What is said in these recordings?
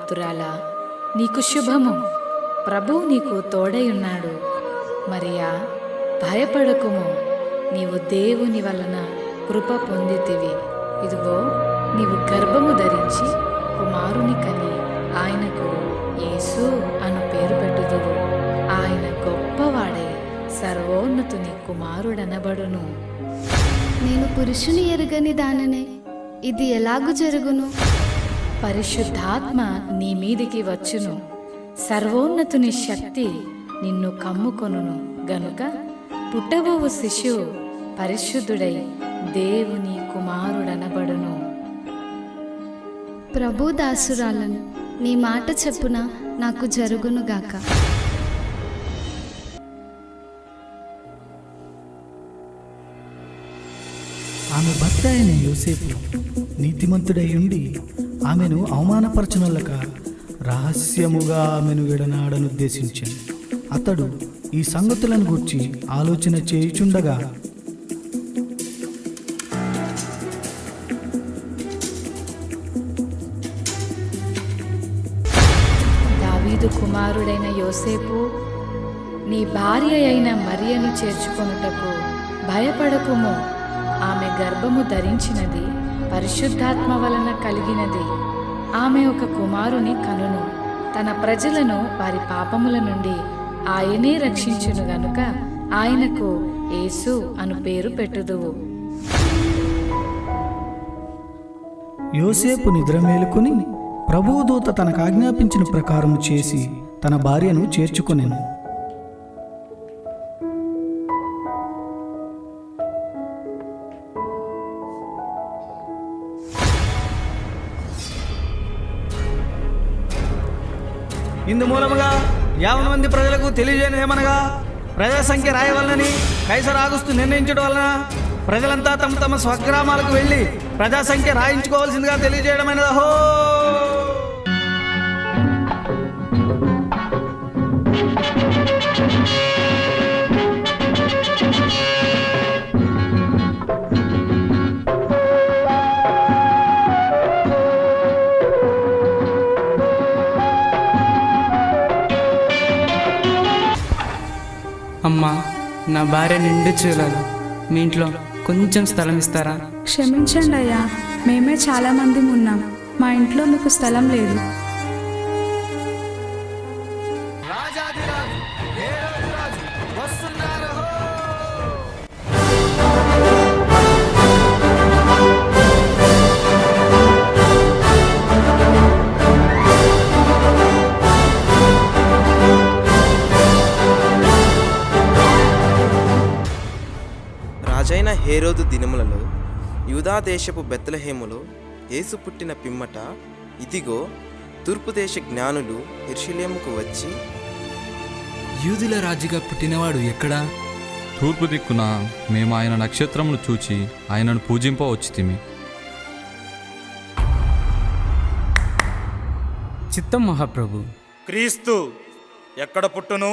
ప్రాప్తురాలా నీకు శుభము. ప్రభువు నీకు తోడై ఉన్నాడు మరియా భయపడకుము. నీవు దేవుని వలన కృప పొందితివి. ఇదిగో నీవు గర్భము ధరించి కుమారుని కని ఆయనకు యేసు అను పేరు పెట్టుదువు. ఆయన గొప్పవాడై సర్వోన్నతుని కుమారుడనబడును. నేను పురుషుని ఎరుగని దాననే ఇది ఎలాగు జరుగును? పరిశుద్ధాత్మ నీ మీదికి వచ్చును. సర్వోన్నతుని శక్తి నిన్ను కమ్ముకొనును గనుక పుట్టబోవు శిశువు పరిశుద్ధుడై దేవుని కుమారుడనబడును. ప్రభు దాసురాలను నీ మాట చెప్పున నాకు జరుగునుగాక ఆమె భర్త అయిన యోసేపు నీతిమంతుడై ఉండి ఆమెను అవమానపరచనులక రహస్యముగా ఆమెను విడనాడనుద్దేశించాను. అతడు ఈ సంగతులను గూర్చి ఆలోచన చేయుచుండగా దావీదు కుమారుడైన యోసేపు నీ భార్య అయిన మరియను చేర్చుకొనుటకు భయపడకుము. ఆమె గర్భము ధరించినది. పరిశుద్ధాత్మ వలన కలిగినది. ఆమె ఒక కుమారుని కనును. తన ప్రజలను వారి పాపముల నుండి ఆయనే రక్షించును గనుక ఆయనకు యేసు అను పేరు పెట్టుదువు. యోసేపు నిద్ర మేలుకొని ప్రభువు దూత తనకు ఆజ్ఞాపించిన ప్రకారం చేసి తన భార్యను చేర్చుకొనెను. ఇందు మూలముగా యావన మంది ప్రజలకు తెలియజేయనేమనగా ప్రజా సంఖ్య రాయవలనని కైసర్ ఆగుస్తూ నిర్ణయించడం వలన ప్రజలంతా తమ తమ స్వగ్రామాలకు వెళ్ళి ప్రజా సంఖ్య రాయించుకోవాల్సిందిగా తెలియజేయడమైనదహో భార్య నిండు చూడాలి మీ ఇంట్లో కొంచెం స్థలం ఇస్తారా? క్షమించండి అయ్యా. మేమే చాలా మంది ఉన్నాం. మా ఇంట్లో మీకు స్థలం లేదు. రాజైన హేరోదు దినములలో యూదా దేశపు బెత్తలహేములో యేసు పుట్టిన పిమ్మట ఇదిగో తూర్పు దేశ జ్ఞానులు ఎర్షిలేముకు వచ్చి యూదుల రాజుగా పుట్టినవాడు ఎక్కడా? తూర్పు దిక్కున మేము ఆయన నక్షత్రమును చూచి ఆయనను పూజింప వచ్చితిమి చిత్తం మహాప్రభు. క్రీస్తు ఎక్కడ పుట్టును?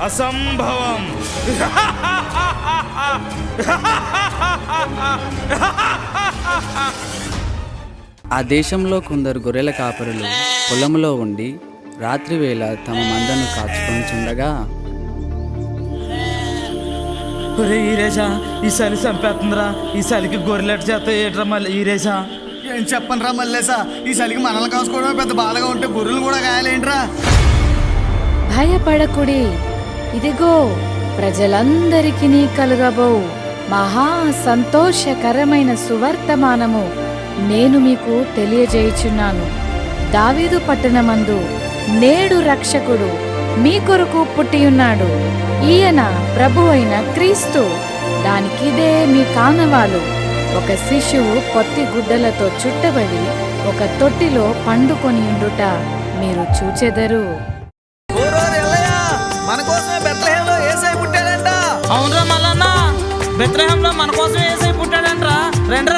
అసంభవం. ఆ దేశంలో కొందరు గొర్రెల కాపరులు పొలంలో ఉండి రాత్రివేళ తమ మందను కాచుకొని చుండగా ఈరేషా ఈ చలి చంపేస్తుందిరా ఈ చలికి గొర్రెలెట్ చేత ఏట్రా మళ్ళీ ఈరేషా ఏం చెప్పను రా మల్లేసా ఈ చలికి మనల్ని కాసుకోవడమే పెద్ద బాధగా ఉంటే గొర్రెలు కూడా గాయాలేంట్రా? భయపడకుడి. ఇదిగో ప్రజలందరికీ కలుగబో. మహా సంతోషకరమైన సువర్తమానము నేను మీకు తెలియజేయుచున్నాను. దావీదు పట్టణమందు నేడు రక్షకుడు మీ కొరకు పుట్టియున్నాడు. ఈయన ప్రభు అయిన క్రీస్తు దానికిదే మీ కానవాలు. ఒక శిశువు కొత్తి గుడ్డలతో చుట్టబడి ఒక తొట్టిలో పండుకొని ఉండుట మీరు చూచెదరు. బెత్లహేంలో ఏసై పుట్టాడంట. అవునరా మల్లన్న. బెత్రహంలో మన కోసం ఏసై పుట్టాడంట్రా. రెండు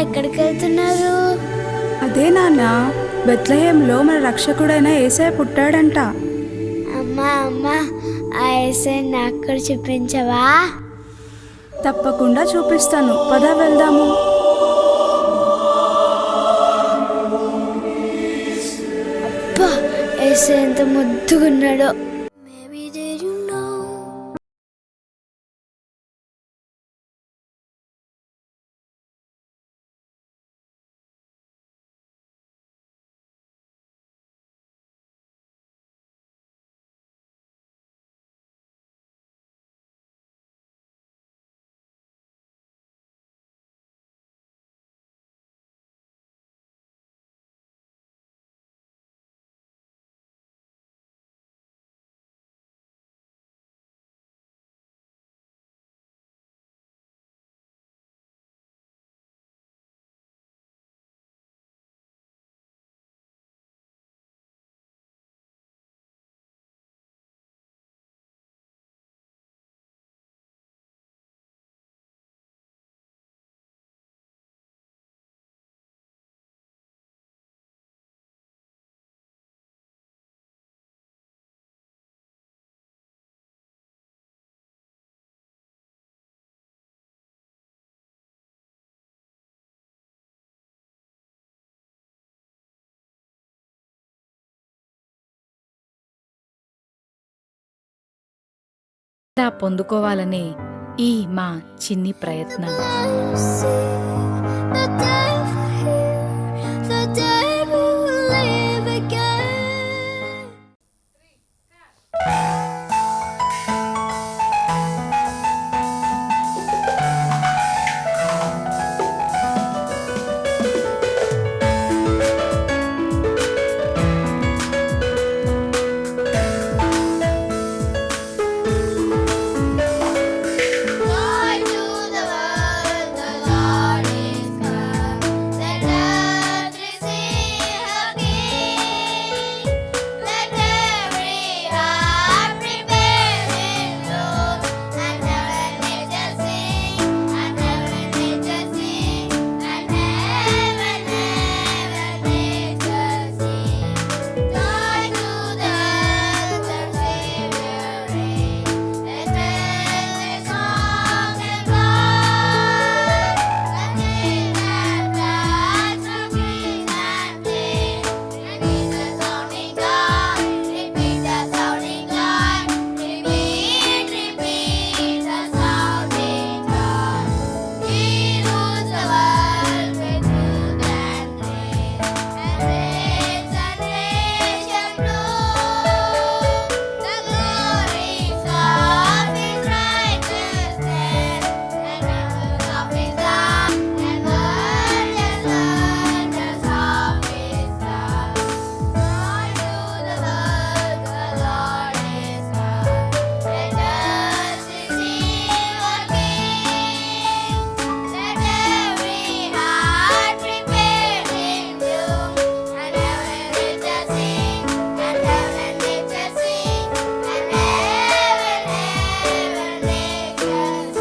ఎక్కడికి వెళ్తున్నారు అదే నాన్న బెత్లహేంలో మన రక్షకుడైన ఏసై పుట్టాడంట. అమ్మా అమ్మా ఆ ఏసై నాకు కూడా చూపించవా? తప్పకుండా చూపిస్తాను. పద వెళ్దాము. అబ్బా ఏసై ఎంత ముద్దుగున్నాడో. పొందుకోవాలనే ఈ మా చిన్ని ప్రయత్నం.